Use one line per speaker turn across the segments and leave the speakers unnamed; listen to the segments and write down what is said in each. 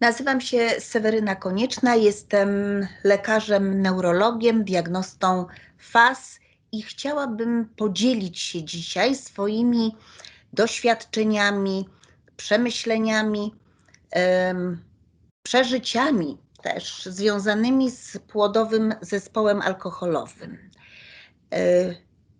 Nazywam się Seweryna Konieczna, jestem lekarzem neurologiem, diagnostą FAS i chciałabym podzielić się dzisiaj swoimi doświadczeniami, przemyśleniami, em, przeżyciami też związanymi z płodowym zespołem alkoholowym. E,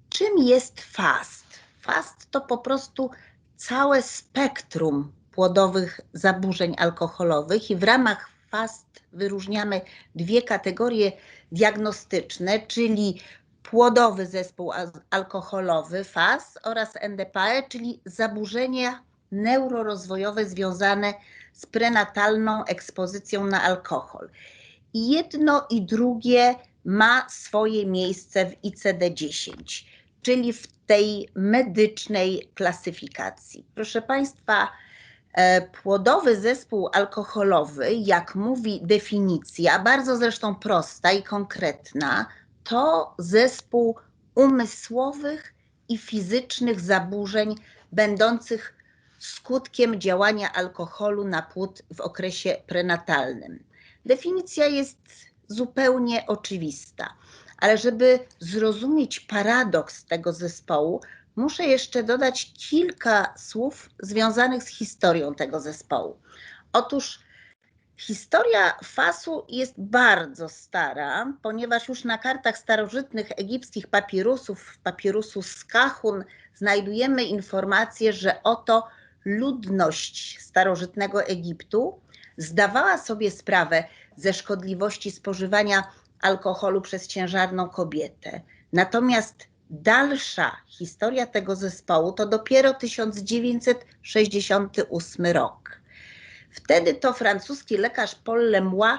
czym jest fast? Fast to po prostu całe spektrum płodowych zaburzeń alkoholowych i w ramach FAST wyróżniamy dwie kategorie diagnostyczne, czyli płodowy zespół alkoholowy FAS oraz NDPE, czyli zaburzenia neurorozwojowe związane z prenatalną ekspozycją na alkohol. I jedno i drugie ma swoje miejsce w ICD-10, czyli w tej medycznej klasyfikacji. Proszę Państwa, płodowy zespół alkoholowy, jak mówi definicja, bardzo zresztą prosta i konkretna, to zespół umysłowych i fizycznych zaburzeń będących skutkiem działania alkoholu na płód w okresie prenatalnym. Definicja jest zupełnie oczywista, ale żeby zrozumieć paradoks tego zespołu, muszę jeszcze dodać kilka słów związanych z historią tego zespołu. Otóż historia fasu jest bardzo stara, ponieważ już na kartach starożytnych egipskich papirusów, papirusu z Kahun, znajdujemy informację, że oto ludność starożytnego Egiptu zdawała sobie sprawę ze szkodliwości spożywania alkoholu przez ciężarną kobietę. Natomiast dalsza historia tego zespołu to dopiero 1968 rok. Wtedy to francuski lekarz Paul Lemoy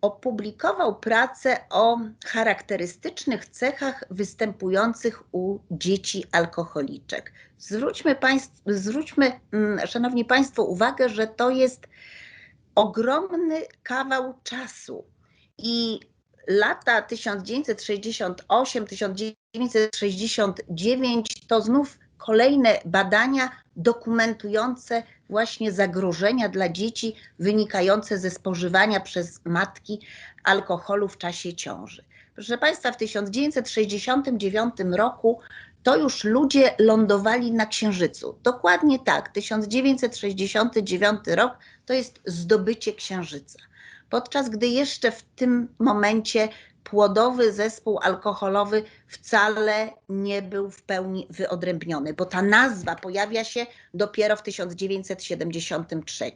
opublikował pracę o charakterystycznych cechach występujących u dzieci alkoholiczek. Zwróćmy, państw, zwróćmy, mm, szanowni państwo, uwagę, że to jest ogromny kawał czasu i lata 1968-1969 to znów kolejne badania dokumentujące właśnie zagrożenia dla dzieci wynikające ze spożywania przez matki alkoholu w czasie ciąży. Proszę Państwa, w 1969 roku to już ludzie lądowali na Księżycu. Dokładnie tak, 1969 rok to jest zdobycie Księżyca podczas gdy jeszcze w tym momencie płodowy zespół alkoholowy wcale nie był w pełni wyodrębniony, bo ta nazwa pojawia się dopiero w 1973.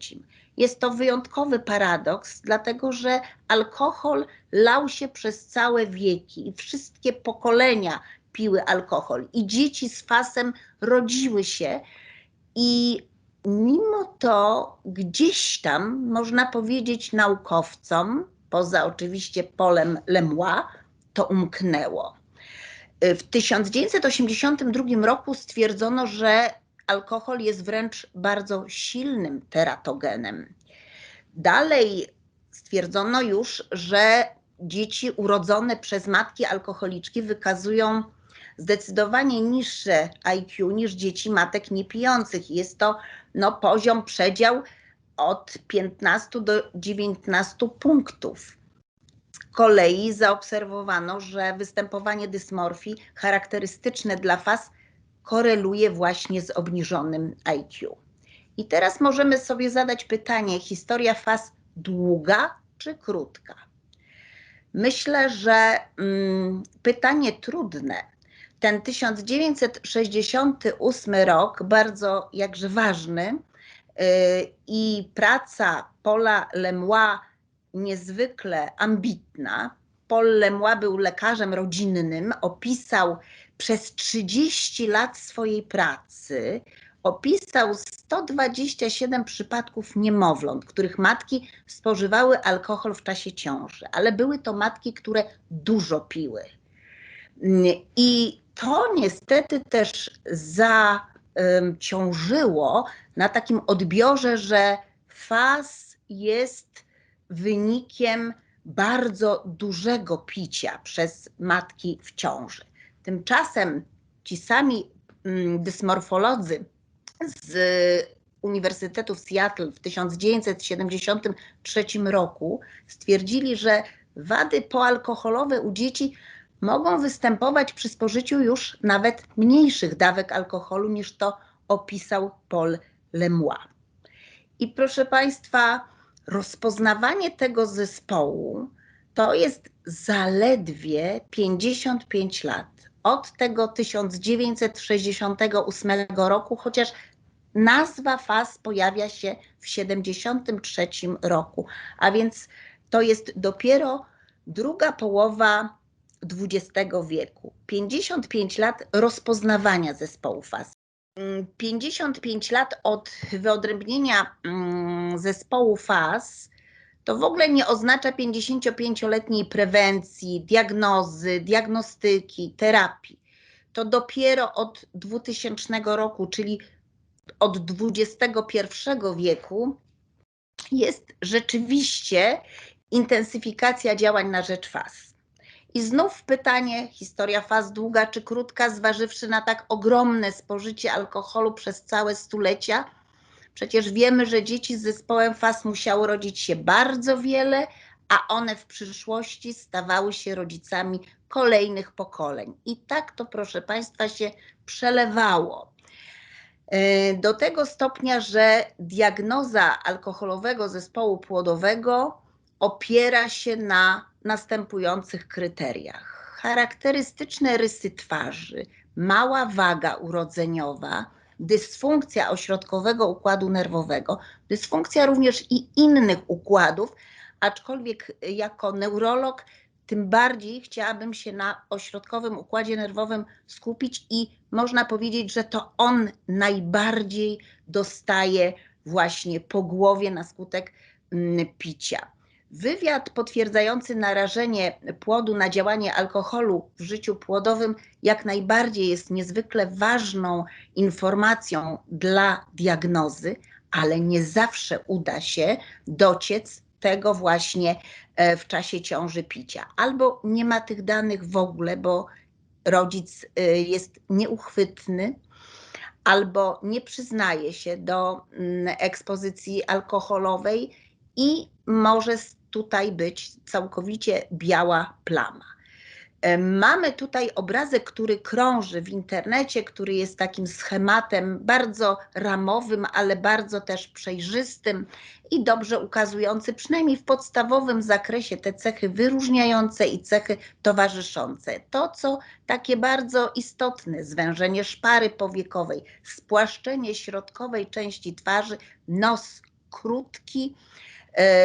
Jest to wyjątkowy paradoks, dlatego że alkohol lał się przez całe wieki i wszystkie pokolenia piły alkohol i dzieci z fasem rodziły się i mimo to gdzieś tam, można powiedzieć, naukowcom, poza oczywiście polem Lemois, to umknęło. W 1982 roku stwierdzono, że alkohol jest wręcz bardzo silnym teratogenem. Dalej stwierdzono już, że dzieci urodzone przez matki alkoholiczki wykazują zdecydowanie niższe IQ niż dzieci matek niepijących. Jest to no, poziom, przedział od 15 do 19 punktów. Z kolei zaobserwowano, że występowanie dysmorfii charakterystyczne dla faz koreluje właśnie z obniżonym IQ. I teraz możemy sobie zadać pytanie: historia faz długa czy krótka? Myślę, że mm, pytanie trudne, ten 1968 rok, bardzo jakże ważny, i praca Paula Lemois niezwykle ambitna. Paul Lemois był lekarzem rodzinnym, opisał przez 30 lat swojej pracy, opisał 127 przypadków niemowląt, których matki spożywały alkohol w czasie ciąży, ale były to matki, które dużo piły. I to niestety też zaciążyło na takim odbiorze, że faz jest wynikiem bardzo dużego picia przez matki w ciąży. Tymczasem ci sami mm, dysmorfolodzy z Uniwersytetu w Seattle w 1973 roku stwierdzili, że wady poalkoholowe u dzieci mogą występować przy spożyciu już nawet mniejszych dawek alkoholu niż to opisał Paul Lemois. I proszę Państwa, rozpoznawanie tego zespołu to jest zaledwie 55 lat. Od tego 1968 roku, chociaż nazwa FAS pojawia się w 73 roku, a więc to jest dopiero druga połowa XX wieku. 55 lat rozpoznawania zespołu FAS. 55 lat od wyodrębnienia mm, zespołu FAS to w ogóle nie oznacza 55-letniej prewencji, diagnozy, diagnostyki, terapii. To dopiero od 2000 roku, czyli od XXI wieku, jest rzeczywiście intensyfikacja działań na rzecz FAS. I znów pytanie, historia faz długa czy krótka, zważywszy na tak ogromne spożycie alkoholu przez całe stulecia. Przecież wiemy, że dzieci z zespołem faz musiało rodzić się bardzo wiele, a one w przyszłości stawały się rodzicami kolejnych pokoleń. I tak to, proszę Państwa, się przelewało. E, do tego stopnia, że diagnoza alkoholowego zespołu płodowego opiera się na następujących kryteriach. Charakterystyczne rysy twarzy, mała waga urodzeniowa, dysfunkcja ośrodkowego układu nerwowego, dysfunkcja również i innych układów, aczkolwiek jako neurolog tym bardziej chciałabym się na ośrodkowym układzie nerwowym skupić i można powiedzieć, że to on najbardziej dostaje właśnie po głowie na skutek mm, picia. Wywiad potwierdzający narażenie płodu na działanie alkoholu w życiu płodowym jak najbardziej jest niezwykle ważną informacją dla diagnozy, ale nie zawsze uda się dociec tego właśnie e, w czasie ciąży picia. Albo nie ma tych danych w ogóle, bo rodzic e, jest nieuchwytny, albo nie przyznaje się do mm, ekspozycji alkoholowej i może tutaj być całkowicie biała plama. E, mamy tutaj obrazek, który krąży w internecie, który jest takim schematem bardzo ramowym, ale bardzo też przejrzystym i dobrze ukazujący, przynajmniej w podstawowym zakresie, te cechy wyróżniające i cechy towarzyszące. To, co takie bardzo istotne, zwężenie szpary powiekowej, spłaszczenie środkowej części twarzy, nos krótki,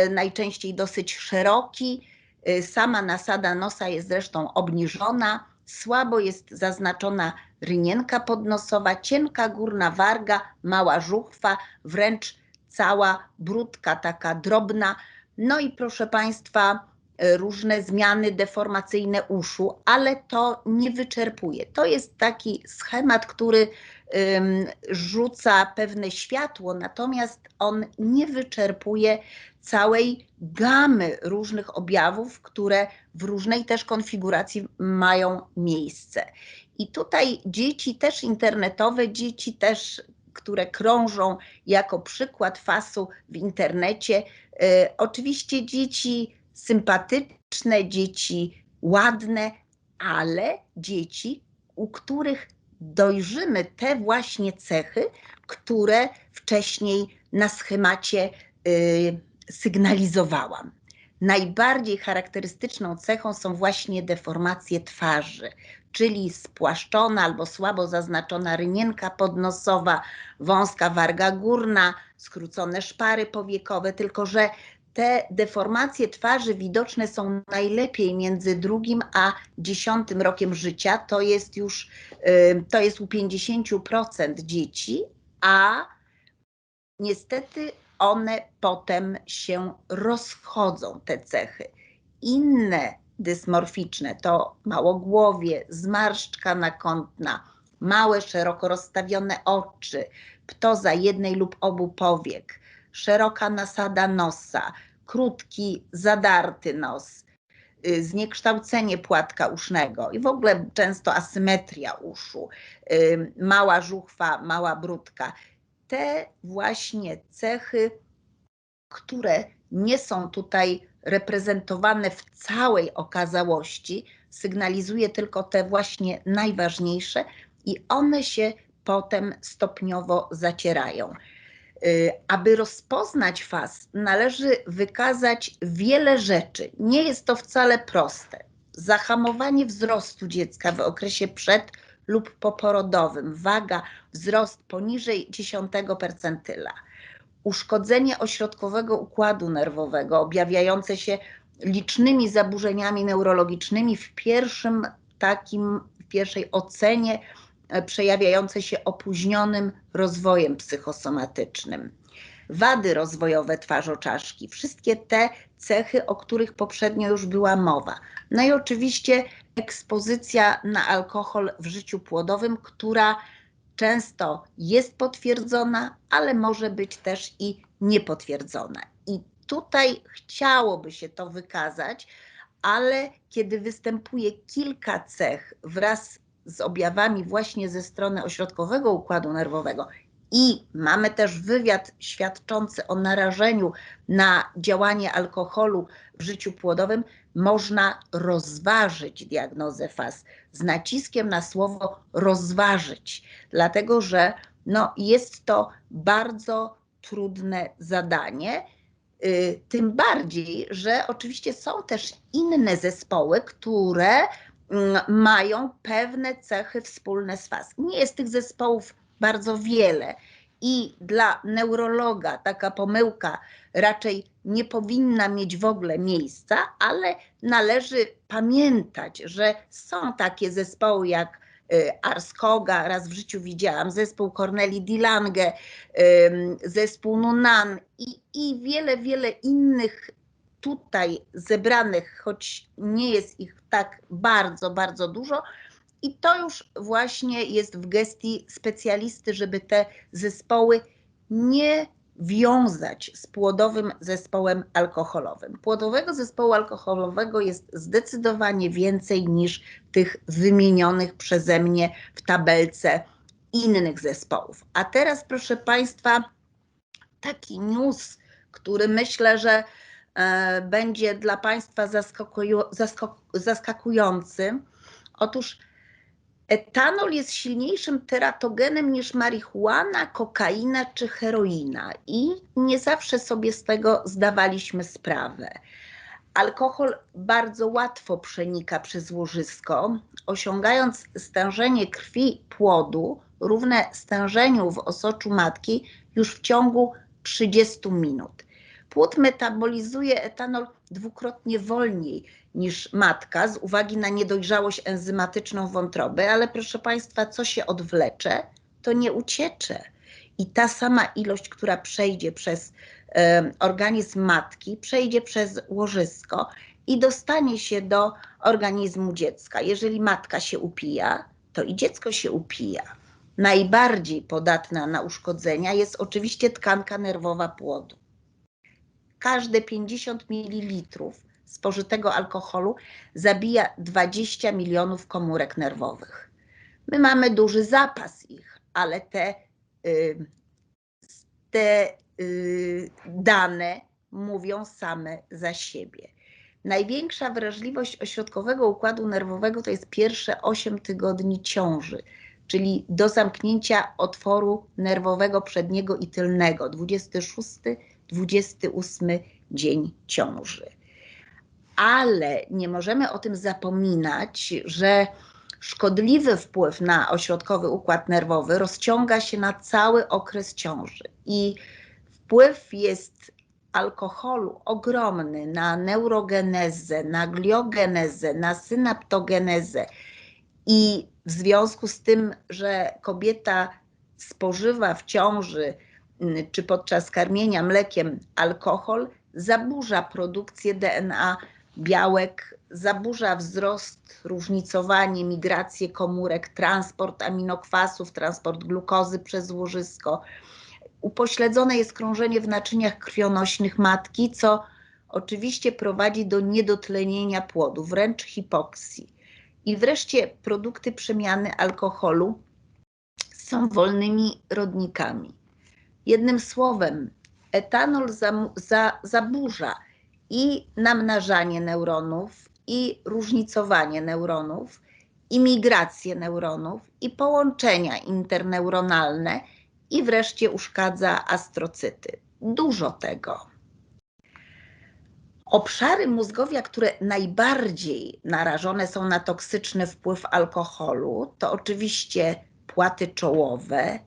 najczęściej dosyć szeroki. E, sama nasada nosa jest zresztą obniżona, słabo jest zaznaczona rynienka podnosowa, cienka górna warga, mała żuchwa, wręcz cała brudka taka drobna. No i proszę Państwa, e, różne zmiany deformacyjne uszu, ale to nie wyczerpuje. To jest taki schemat, który rzuca pewne światło, natomiast on nie wyczerpuje całej gamy różnych objawów, które w różnej też konfiguracji mają miejsce. I tutaj dzieci też internetowe, dzieci też, które krążą jako przykład fasu w internecie, y, oczywiście dzieci sympatyczne, dzieci ładne, ale dzieci, u których dojrzymy te właśnie cechy, które wcześniej na schemacie y, sygnalizowałam. Najbardziej charakterystyczną cechą są właśnie deformacje twarzy, czyli spłaszczona albo słabo zaznaczona rynienka podnosowa, wąska warga górna, skrócone szpary powiekowe, tylko że te deformacje twarzy widoczne są najlepiej między drugim a dziesiątym rokiem życia. To jest już to jest u 50% dzieci, a niestety one potem się rozchodzą, te cechy. Inne dysmorficzne to małogłowie, zmarszczka nakątna, małe, szeroko rozstawione oczy, ptoza jednej lub obu powiek, szeroka nasada nosa, krótki, zadarty nos, y, zniekształcenie płatka usznego i w ogóle często asymetria uszu, y, mała żuchwa, mała brudka. te właśnie cechy, które nie są tutaj reprezentowane w całej okazałości, sygnalizuje tylko te właśnie najważniejsze i one się potem stopniowo zacierają. Y, Aby rozpoznać faz, należy wykazać wiele rzeczy. Nie jest to wcale proste. Zahamowanie wzrostu dziecka w okresie przed lub poporodowym, waga, wzrost poniżej 10 percentyla, uszkodzenie ośrodkowego układu nerwowego objawiające się licznymi zaburzeniami neurologicznymi w pierwszym takim, w pierwszej ocenie przejawiające się opóźnionym rozwojem psychosomatycznym. Wady rozwojowe twarzoczaszki, wszystkie te cechy, o których poprzednio już była mowa. No i oczywiście ekspozycja na alkohol w życiu płodowym, która często jest potwierdzona, ale może być też i niepotwierdzona. I tutaj chciałoby się to wykazać, ale kiedy występuje kilka cech wraz z objawami właśnie ze strony ośrodkowego układu nerwowego i mamy też wywiad świadczący o narażeniu na działanie alkoholu w życiu płodowym, można rozważyć diagnozę faz z naciskiem na słowo rozważyć, dlatego że no, jest to bardzo trudne zadanie. Y, Tym bardziej, że oczywiście są też inne zespoły, które mają pewne cechy wspólne z FAS. Nie jest tych zespołów bardzo wiele i dla neurologa taka pomyłka raczej nie powinna mieć w ogóle miejsca, ale należy pamiętać, że są takie zespoły jak y, Arskoga, raz w życiu widziałam, zespół Corneli Dilange, zespół Nunan i, i wiele, wiele innych tutaj zebranych, choć nie jest ich tak bardzo, bardzo dużo. I to już właśnie jest w gestii specjalisty, żeby te zespoły nie wiązać z płodowym zespołem alkoholowym. Płodowego zespołu alkoholowego jest zdecydowanie więcej niż tych wymienionych przeze mnie w tabelce innych zespołów. A teraz, proszę Państwa, taki news, który myślę, że będzie dla Państwa zaskakujący. Otóż etanol jest silniejszym teratogenem niż marihuana, kokaina czy heroina i nie zawsze sobie z tego zdawaliśmy sprawę. Alkohol bardzo łatwo przenika przez łożysko, osiągając stężenie krwi płodu równe stężeniu w osoczu matki już w ciągu 30 minut. Płód metabolizuje etanol dwukrotnie wolniej niż matka z uwagi na niedojrzałość enzymatyczną wątroby, ale proszę Państwa, co się odwlecze, to nie uciecze. I ta sama ilość, która przejdzie przez organizm matki, przejdzie przez łożysko i dostanie się do organizmu dziecka. Jeżeli matka się upija, to i dziecko się upija. Najbardziej podatna na uszkodzenia jest oczywiście tkanka nerwowa płodu. Każde 50 ml spożytego alkoholu zabija 20 milionów komórek nerwowych. My mamy duży zapas ich, ale te, y, te y, dane mówią same za siebie. Największa wrażliwość ośrodkowego układu nerwowego to jest pierwsze 8 tygodni ciąży, czyli do zamknięcia otworu nerwowego przedniego i tylnego, 26-28 dzień ciąży. Ale nie możemy o tym zapominać, że szkodliwy wpływ na ośrodkowy układ nerwowy rozciąga się na cały okres ciąży i wpływ jest alkoholu ogromny na neurogenezę, na gliogenezę, na synaptogenezę i w związku z tym, że kobieta spożywa w ciąży czy podczas karmienia mlekiem alkohol, zaburza produkcję DNA białek, zaburza wzrost, różnicowanie, migrację komórek, transport aminokwasów, transport glukozy przez łożysko. Upośledzone jest krążenie w naczyniach krwionośnych matki, co oczywiście prowadzi do niedotlenienia płodu, wręcz hipoksji. I wreszcie produkty przemiany alkoholu są wolnymi rodnikami. Jednym słowem, etanol za, za, zaburza i namnażanie neuronów, i różnicowanie neuronów, i migrację neuronów, i połączenia interneuronalne, i wreszcie uszkadza astrocyty. Dużo tego. Obszary mózgowia, które najbardziej narażone są na toksyczny wpływ alkoholu, to oczywiście płaty czołowe,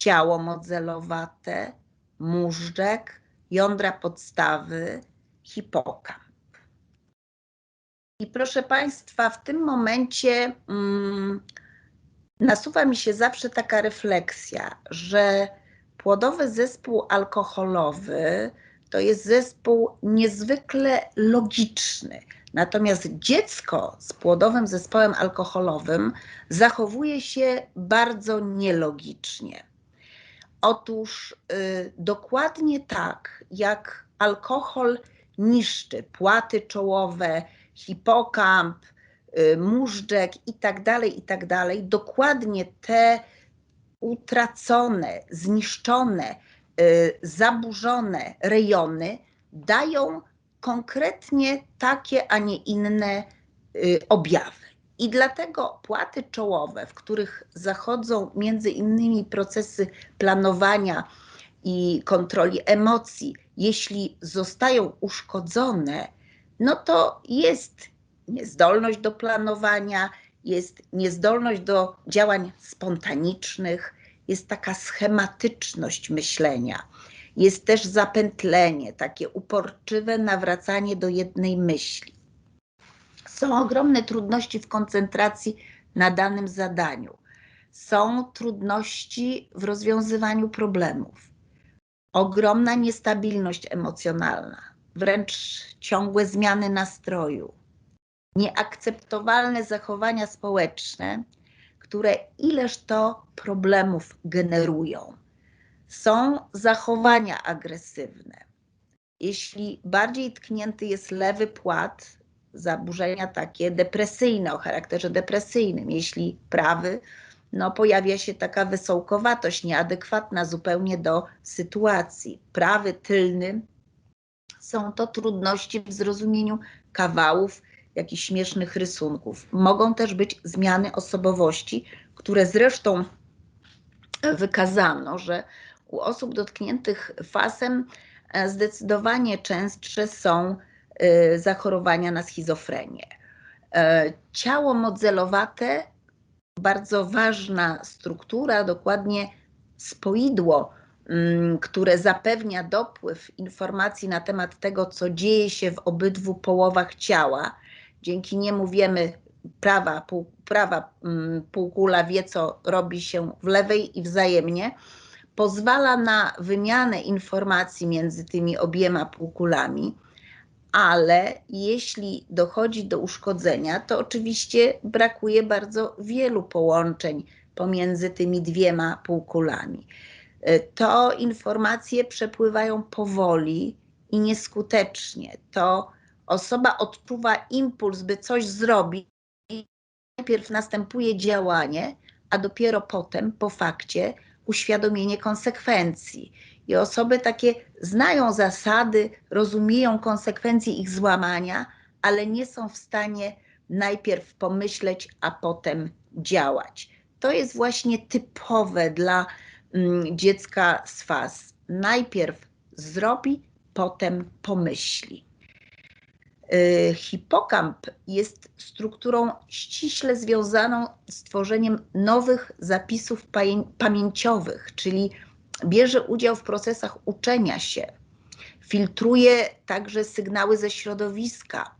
ciało modzelowate, móżdżek, jądra podstawy, hipokamp. I proszę Państwa, w tym momencie mm, nasuwa mi się zawsze taka refleksja, że płodowy zespół alkoholowy to jest zespół niezwykle logiczny. Natomiast dziecko z płodowym zespołem alkoholowym zachowuje się bardzo nielogicznie. Otóż y, dokładnie tak, jak alkohol niszczy płaty czołowe, hipokamp, y, móżdżek i tak dalej, i tak dokładnie te utracone, zniszczone, y, zaburzone rejony dają konkretnie takie, a nie inne y, objawy. I dlatego płaty czołowe, w których zachodzą między innymi procesy planowania i kontroli emocji, jeśli zostają uszkodzone, no to jest niezdolność do planowania, jest niezdolność do działań spontanicznych, jest taka schematyczność myślenia. Jest też zapętlenie, takie uporczywe nawracanie do jednej myśli. Są ogromne trudności w koncentracji na danym zadaniu. Są trudności w rozwiązywaniu problemów. Ogromna niestabilność emocjonalna, wręcz ciągłe zmiany nastroju. Nieakceptowalne zachowania społeczne, które ileż to problemów generują. Są zachowania agresywne. Jeśli bardziej tknięty jest lewy płat, zaburzenia takie depresyjne, o charakterze depresyjnym. Jeśli prawy, no pojawia się taka wysołkowatość nieadekwatna zupełnie do sytuacji. Prawy, tylny są to trudności w zrozumieniu kawałów, jakichś śmiesznych rysunków. Mogą też być zmiany osobowości, które zresztą wykazano, że u osób dotkniętych fasem e, zdecydowanie częstsze są zachorowania na schizofrenię. E, ciało modzelowate, bardzo ważna struktura, dokładnie spoidło, mm, które zapewnia dopływ informacji na temat tego, co dzieje się w obydwu połowach ciała. Dzięki niemu wiemy, prawa, pół, prawa mm, półkula wie, co robi się w lewej i wzajemnie. Pozwala na wymianę informacji między tymi obiema półkulami ale jeśli dochodzi do uszkodzenia, to oczywiście brakuje bardzo wielu połączeń pomiędzy tymi dwiema półkulami. E, to informacje przepływają powoli i nieskutecznie. To osoba odczuwa impuls, by coś zrobić. Najpierw następuje działanie, a dopiero potem, po fakcie, uświadomienie konsekwencji. I osoby takie znają zasady, rozumieją konsekwencje ich złamania, ale nie są w stanie najpierw pomyśleć, a potem działać. To jest właśnie typowe dla mm, dziecka z faz. Najpierw zrobi, potem pomyśli. Y, hipokamp jest strukturą ściśle związaną z tworzeniem nowych zapisów pamięciowych, czyli bierze udział w procesach uczenia się, filtruje także sygnały ze środowiska.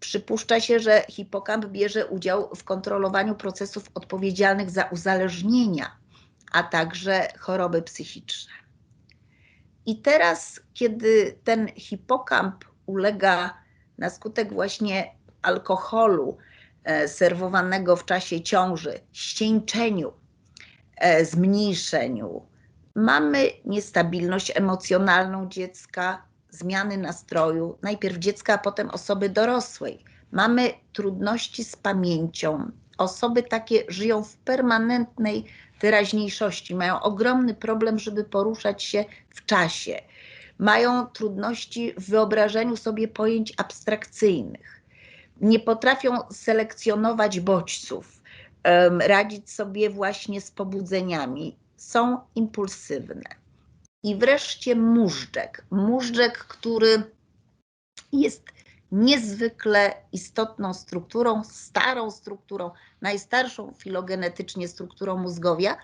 Przypuszcza się, że hipokamp bierze udział w kontrolowaniu procesów odpowiedzialnych za uzależnienia, a także choroby psychiczne. I teraz, kiedy ten hipokamp ulega na skutek właśnie alkoholu e, serwowanego w czasie ciąży, ścieńczeniu, e, zmniejszeniu, Mamy niestabilność emocjonalną dziecka, zmiany nastroju, najpierw dziecka, a potem osoby dorosłej. Mamy trudności z pamięcią. Osoby takie żyją w permanentnej teraźniejszości, mają ogromny problem, żeby poruszać się w czasie. Mają trudności w wyobrażeniu sobie pojęć abstrakcyjnych. Nie potrafią selekcjonować bodźców, radzić sobie właśnie z pobudzeniami. Są impulsywne. I wreszcie móżdżek. Móżdżek, który jest niezwykle istotną strukturą, starą strukturą, najstarszą filogenetycznie strukturą mózgowia,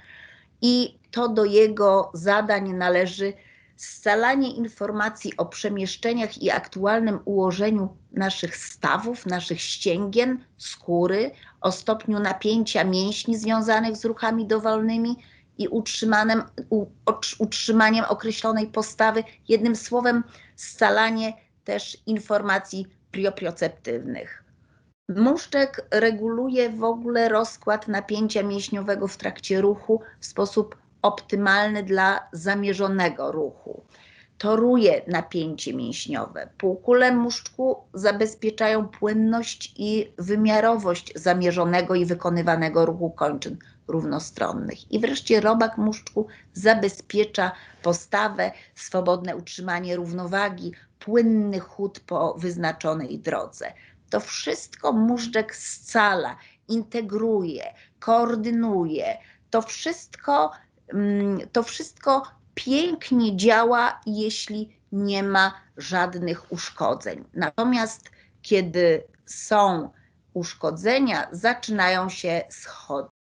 i to do jego zadań należy scalanie informacji o przemieszczeniach i aktualnym ułożeniu naszych stawów, naszych ścięgien, skóry, o stopniu napięcia mięśni związanych z ruchami dowolnymi i utrzymanym, u, utrzymaniem określonej postawy. Jednym słowem, scalanie też informacji proprioceptywnych. Muszczek reguluje w ogóle rozkład napięcia mięśniowego w trakcie ruchu w sposób optymalny dla zamierzonego ruchu. Toruje napięcie mięśniowe. Półkule muszczku zabezpieczają płynność i wymiarowość zamierzonego i wykonywanego ruchu kończyn równostronnych. I wreszcie robak muszczku zabezpiecza postawę, swobodne utrzymanie równowagi, płynny chód po wyznaczonej drodze. To wszystko móżdżek scala, integruje, koordynuje. To wszystko, mm, to wszystko pięknie działa, jeśli nie ma żadnych uszkodzeń. Natomiast kiedy są uszkodzenia, zaczynają się schody.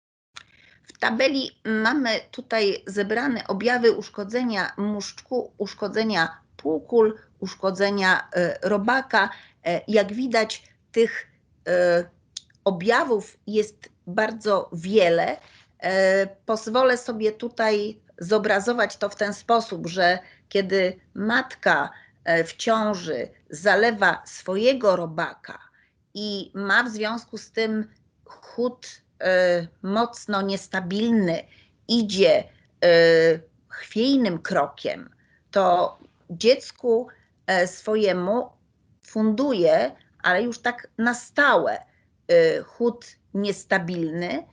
W tabeli mamy tutaj zebrane objawy uszkodzenia muszczku, uszkodzenia półkul, uszkodzenia e, robaka. E, jak widać, tych e, objawów jest bardzo wiele. Pozwolę sobie tutaj zobrazować to w ten sposób, że kiedy matka w ciąży zalewa swojego robaka i ma w związku z tym chód mocno niestabilny, idzie chwiejnym krokiem, to dziecku e, swojemu funduje, ale już tak na stałe, e, chód niestabilny,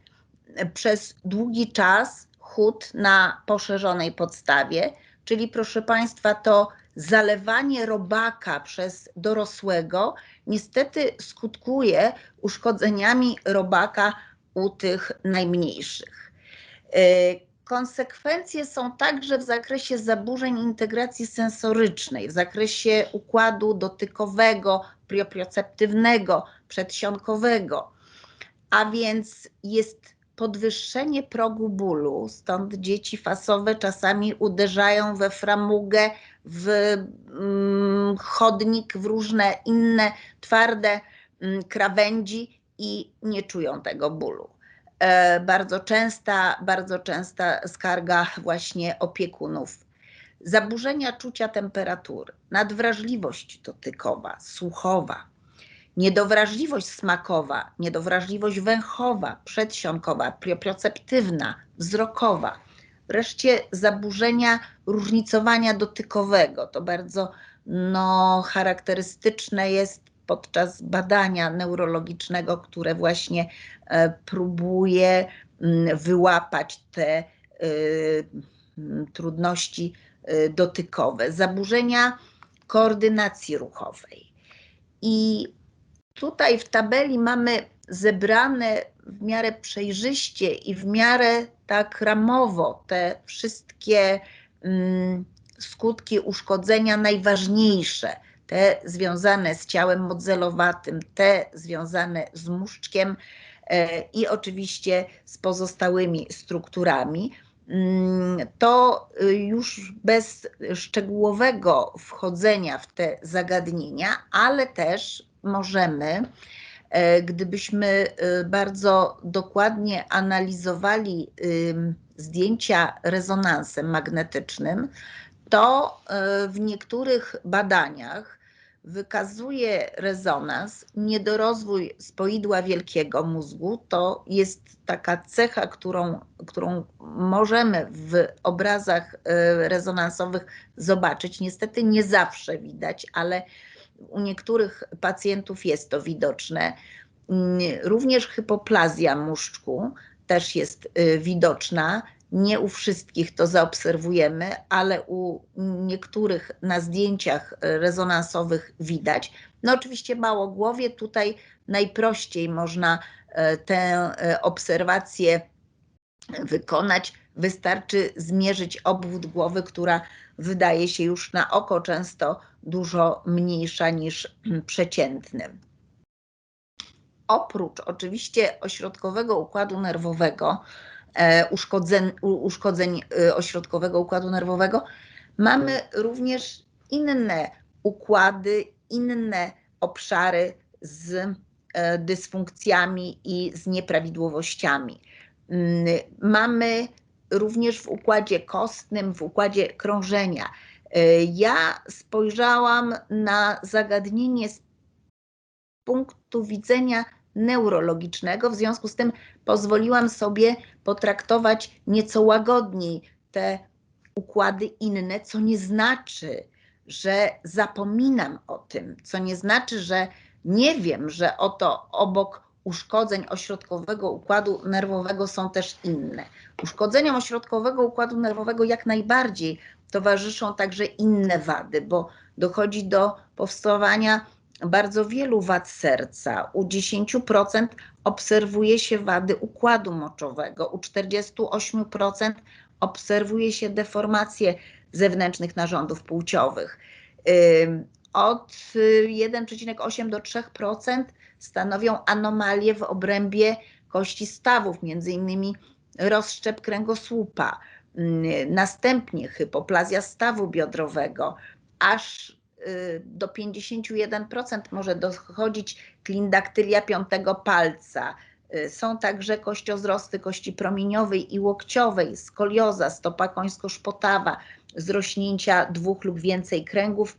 przez długi czas chód na poszerzonej podstawie, czyli proszę Państwa, to zalewanie robaka przez dorosłego niestety skutkuje uszkodzeniami robaka u tych najmniejszych. Konsekwencje są także w zakresie zaburzeń integracji sensorycznej, w zakresie układu dotykowego, proprioceptywnego, przedsionkowego, a więc jest podwyższenie progu bólu, stąd dzieci fasowe czasami uderzają we framugę, w mm, chodnik, w różne inne twarde mm, krawędzi i nie czują tego bólu. E, bardzo częsta, bardzo częsta skarga właśnie opiekunów. Zaburzenia czucia temperatury, nadwrażliwość dotykowa, słuchowa, niedowrażliwość smakowa, niedowrażliwość węchowa, przedsionkowa, proprioceptywna, wzrokowa. Wreszcie zaburzenia różnicowania dotykowego. To bardzo no, charakterystyczne jest podczas badania neurologicznego, które właśnie e, próbuje mm, wyłapać te y, mm, trudności y, dotykowe, zaburzenia koordynacji ruchowej. I tutaj w tabeli mamy zebrane w miarę przejrzyście i w miarę tak ramowo te wszystkie mm, skutki uszkodzenia najważniejsze te związane z ciałem modzelowatym, te związane z muszczkiem e, i oczywiście z pozostałymi strukturami. Mm, to y, już bez szczegółowego wchodzenia w te zagadnienia, ale też możemy, e, gdybyśmy y, bardzo dokładnie analizowali zdjęcia rezonansem magnetycznym, to e, w niektórych badaniach wykazuje rezonans niedorozwój spoidła wielkiego mózgu. To jest taka cecha, którą, którą możemy w obrazach e, rezonansowych zobaczyć. Niestety nie zawsze widać, ale u niektórych pacjentów jest to widoczne. Również hypoplazja muszczku, też jest y, widoczna. Nie u wszystkich to zaobserwujemy, ale u niektórych na zdjęciach rezonansowych widać. No oczywiście małogłowie tutaj najprościej można e, tę e, obserwację wykonać. Wystarczy zmierzyć obwód głowy, która wydaje się już na oko często dużo mniejsza niż przeciętny. Oprócz oczywiście ośrodkowego układu nerwowego, e, uszkodzeń, uszkodzeń ośrodkowego układu nerwowego, mamy również inne układy, inne obszary z e, dysfunkcjami i z nieprawidłowościami. Mm, mamy również w układzie kostnym, w układzie krążenia. E, ja spojrzałam na zagadnienie z punktu widzenia neurologicznego, w związku z tym pozwoliłam sobie potraktować nieco łagodniej te układy inne, co nie znaczy, że zapominam o tym, co nie znaczy, że nie wiem, że oto obok uszkodzeń ośrodkowego układu nerwowego są też inne. Uszkodzeniom ośrodkowego układu nerwowego jak najbardziej towarzyszą także inne wady, bo dochodzi do powstawania bardzo wielu wad serca. U 10% obserwuje się wady układu moczowego, u 48% obserwuje się deformacje zewnętrznych narządów płciowych. Od 1,8 do 3% stanowią anomalie w obrębie kości stawów, między innymi rozszczep kręgosłupa, następnie hypoplazja stawu biodrowego, aż y, do 51% może dochodzić klindaktylia piątego palca. Y, są także kościozrosty kości promieniowej i łokciowej, skolioza, stopa końsko-szpotawa, zrośnięcia dwóch lub więcej kręgów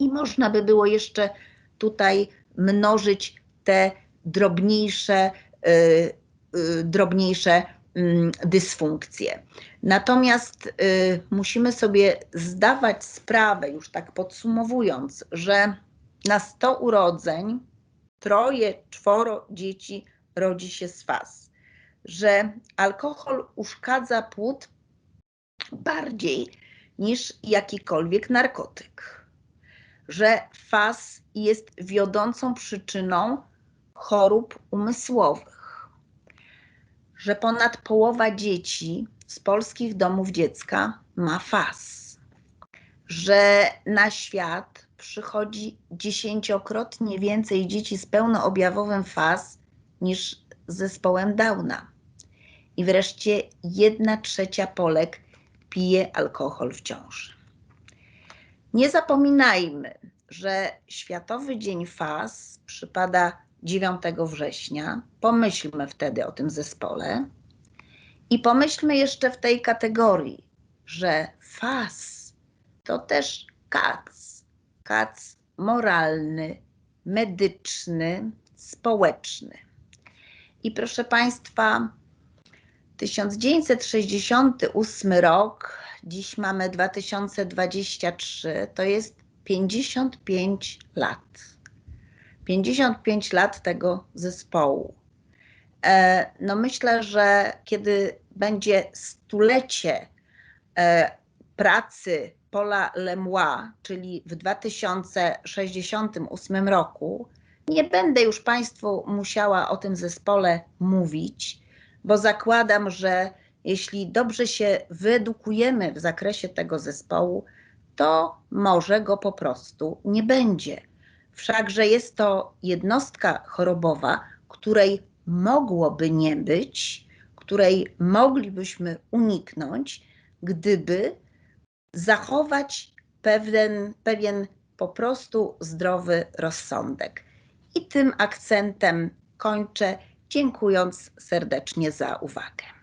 i można by było jeszcze tutaj mnożyć te drobniejsze, y, y, drobniejsze dysfunkcje. Natomiast y, musimy sobie zdawać sprawę, już tak podsumowując, że na 100 urodzeń troje, czworo dzieci rodzi się z faz, że alkohol uszkadza płód bardziej niż jakikolwiek narkotyk, że faz jest wiodącą przyczyną chorób umysłowych, że ponad połowa dzieci z polskich domów dziecka ma faz, że na świat przychodzi dziesięciokrotnie więcej dzieci z pełnoobjawowym faz niż z zespołem Downa. I wreszcie jedna trzecia Polek pije alkohol wciąż. Nie zapominajmy, że Światowy Dzień Faz przypada 9 września. Pomyślmy wtedy o tym zespole i pomyślmy jeszcze w tej kategorii, że faz to też kac, kac moralny, medyczny, społeczny. I proszę Państwa, 1968 rok, dziś mamy 2023, to jest 55 lat. 55 lat tego zespołu. E, no myślę, że kiedy będzie stulecie e, pracy Paula Lemois, czyli w 2068 roku, nie będę już Państwu musiała o tym zespole mówić, bo zakładam, że jeśli dobrze się wyedukujemy w zakresie tego zespołu, to może go po prostu nie będzie. Wszakże jest to jednostka chorobowa, której mogłoby nie być, której moglibyśmy uniknąć, gdyby zachować pewien, pewien po prostu zdrowy rozsądek. I tym akcentem kończę, dziękując serdecznie za uwagę.